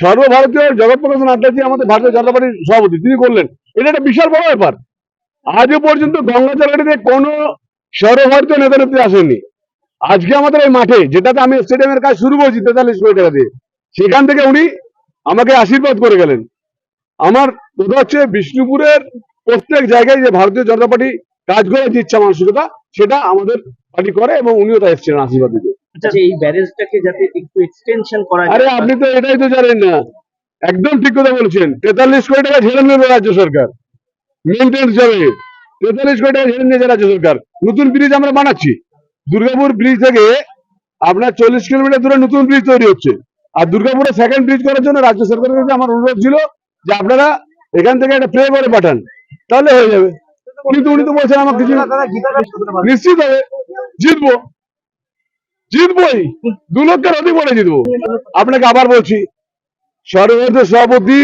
সর্বভারতীয় জগৎপ্রকাশ নাড্ডাজি আমাদের ভারতীয় জনতা পার্টির সভাপতি, তিনি করলেন। এটা একটা বিশাল বড় ব্যাপার। আজও পর্যন্ত গঙ্গা জায়গাটিতে কোনো সর্বভারতীয় নেতা নেত্রী আসেননি। আজকে আমাদের এই মাঠে, যেটাতে আমি স্টেডিয়ামের কাজ শুরু করেছি, তেতাল্লিশ কোটি টাকা দিয়ে, সেখান থেকে উনি আমাকে আশীর্বাদ করে গেলেন। আমার কথা হচ্ছে, বিষ্ণুপুরের প্রত্যেক জায়গায় যে ভারতীয় জনতা পার্টি কাজ করে, যে ইচ্ছা মানসিকতা, সেটা আমাদের পার্টি করে এবং উনিও তাই এসেছিলেন আশীর্বাদ দিতে। আচ্ছা এই ব্যারেজটাকে যাতে একটু এক্সটেনশন করা আরে আপনি তো এটাই তো জানেন না। একদম ঠিক কথা বলছেন। তেতাল্লিশ কোটি টাকা ঝেড়ে নেবে রাজ্য সরকার। মেনটেন্স যাবে তেতাল্লিশ কোটি টাকা ঝেড়ে নিয়েছে রাজ্য সরকার। নতুন ব্রিজ আমরা বানাচ্ছি। দুর্গাপুর ব্রিজ থেকে আপনার চল্লিশ কিলোমিটার দূরে নতুন ব্রিজ তৈরি হচ্ছে। আর দুর্গাপুরে সেকেন্ড ব্রিজ করার জন্য রাজ্য সরকারের কাছে আমার অনুরোধ ছিল যে আপনারা এখান থেকে একটা প্রে করে পাঠান। তাহলে হয়ে যাবে। কিন্তু উনি তো বলছেন আমার কিছু নিশ্চিত হবে। জিতবো। জিতবই। দু লক্ষের অধিক বলে জিতবো। আপনাকে আবার বলছি, সর্বভারতীয় সভাপতি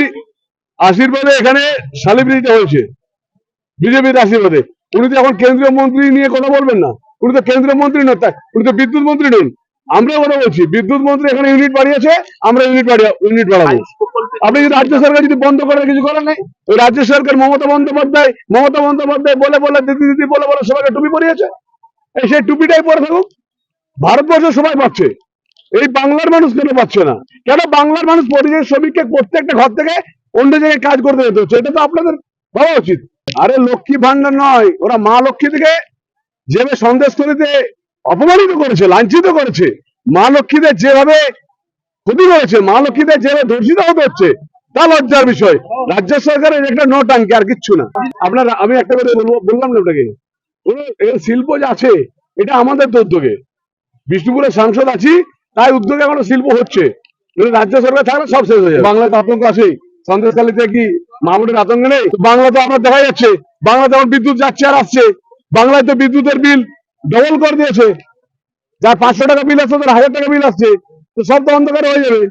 আশীর্বাদে এখানে শালিব্রিটা হয়েছে, বিজেপির আশীর্বাদে। উনি তো এখন কেন্দ্রীয় মন্ত্রী নিয়ে কথা বলবেন না। উনি তো কেন্দ্রীয় মন্ত্রী নন উনি তো বিদ্যুৎ মন্ত্রী নন আমরা কথা বলছি, বিদ্যুৎ মন্ত্রী এখানে ইউনিট বাড়িয়েছে, আমরা ইউনিট ইউনিট বাড়াবো। আপনি যদি রাজ্য সরকার যদি বন্ধ করার কিছু করার নেই ওই রাজ্য সরকার মমতা বন্দ্যোপাধ্যায় মমতা বন্দ্যোপাধ্যায় বলে বলে, দিদি দিদি, বলে বলে সবাইকে টুপি পরিয়েছে। সেই টুপিটাই পরে থাকুক। ভারতবর্ষ সবাই পাচ্ছে। এই বাংলার মানুষ কেন পাচ্ছে না? কেন বাংলার মানুষ পরিযায়ী শ্রমিককে প্রত্যেকটা ঘর থেকে অন্য জায়গায় কাজ করতে যেতে হচ্ছে? এটা তো আপনাদের ভাবা উচিত। আরে লক্ষ্মী ভান্ডার নয়, ওরা মা লক্ষ্মী থেকে যেভাবে সন্দেশ করিতে অপমানিত করেছে, লাঞ্ছিত করেছে, মা লক্ষ্মীদের যেভাবে ক্ষতি করেছে, মা লক্ষ্মীদের যেভাবে ধর্ষিত হতে হচ্ছে, তা লজ্জার বিষয়। রাজ্য সরকারের একটা নো টাঙ্কি আর কিচ্ছু না। আপনার, আমি একটা কথা বললাম না ওটাকে শিল্প যে আছে, এটা আমাদের তো উদ্যোগে। বিষ্ণুপুরের সাংসদ আছি তাই উদ্যোগে এখনও শিল্প হচ্ছে। রাজ্য সরকার থাকলে সব শেষ হয়ে যাবে। বাংলাতে আতঙ্ক আছে সন্দেশখালীতে কি মামুনের আতঙ্ক নেই? বাংলা তো আপনার দেখা যাচ্ছে বাংলাতে যেমন বিদ্যুৎ যাচ্ছে আর আসছে বাংলায় তো বিদ্যুতের বিল ডবল করে দিয়েছে। যার পাঁচশো টাকা বিল আসছে তার হাজার টাকা বিল আসছে। তো সব তো অন্ধকার হয়ে যাবে।